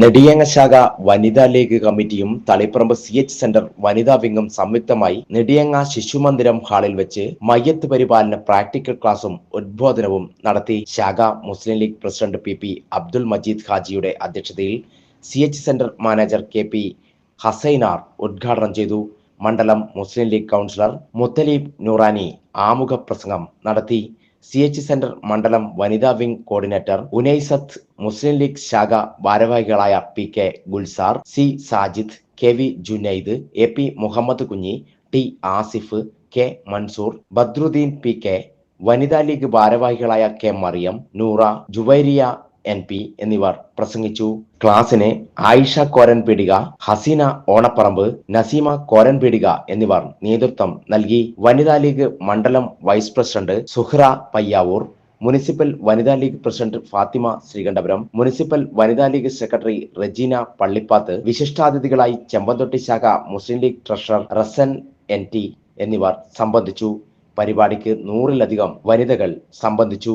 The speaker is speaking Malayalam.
നെടിയങ്ങ ശാഖ വനിതാ ലീഗ് കമ്മിറ്റിയും തളിപ്പറമ്പ് സി എച്ച് സെന്റർ വനിതാ വിംഗും സംയുക്തമായി നെടിയങ്ങ ശിശുമന്ദിരം ഹാളിൽ വെച്ച് മയ്യത്ത് പരിപാലന പ്രാക്ടിക്കൽ ക്ലാസും ഉദ്ബോധനവും നടത്തി ശാഖ Muslim League president P P Abdul Majeed ഹാജിയുടെ അധ്യക്ഷതയിൽ C H centre manager K P Hasainar ഉദ്ഘാടനം ചെയ്തു. മണ്ഡലം മുസ്ലിം ലീഗ് കൗൺസിലർ മുത്തലീബ് നൂറാനി ആമുഖ പ്രസംഗം നടത്തി. സി എച്ച് സെന്റർ മണ്ഡലം വനിതാ വിംഗ് കോർഡിനേറ്റർ ഉനൈസത്ത് മുസ്ലിം ലീഗ് ശാഖ ഭാരവാഹികളായ P K Gulzar C Sajid K V Junaid A P Muhammad Kunhi T Asif K Mansoor Badruddeen P K വനിതാ ലീഗ് ഭാരവാഹികളായ K Mariyam Noora Juvairiya N P എന്നിവർ പ്രസംഗിച്ചു. ക്ലാസിനെ ആയിഷ കോരൻപീടിക ഹസീന ഓണപ്പറമ്പ് നസീമ കോരൻപീടിക എന്നിവർ നേതൃത്വം നൽകി. വനിതാ ലീഗ് മണ്ഡലം vice president Suhra Payyavoor municipal വനിതാ ലീഗ് പ്രസിഡന്റ് ഫാത്തിമ ശ്രീകണ്ഠപുരം മുനിസിപ്പൽ വനിതാ ലീഗ് സെക്രട്ടറി റെജീന പള്ളിപ്പാത്ത് വിശിഷ്ടാതിഥികളായി ചെമ്പന്തൊട്ടി ശാഖ Muslim League treasurer Rasan N T എന്നിവർ സംബന്ധിച്ചു. പരിപാടിക്ക് നൂറിലധികം വനിതകൾ സംബന്ധിച്ചു.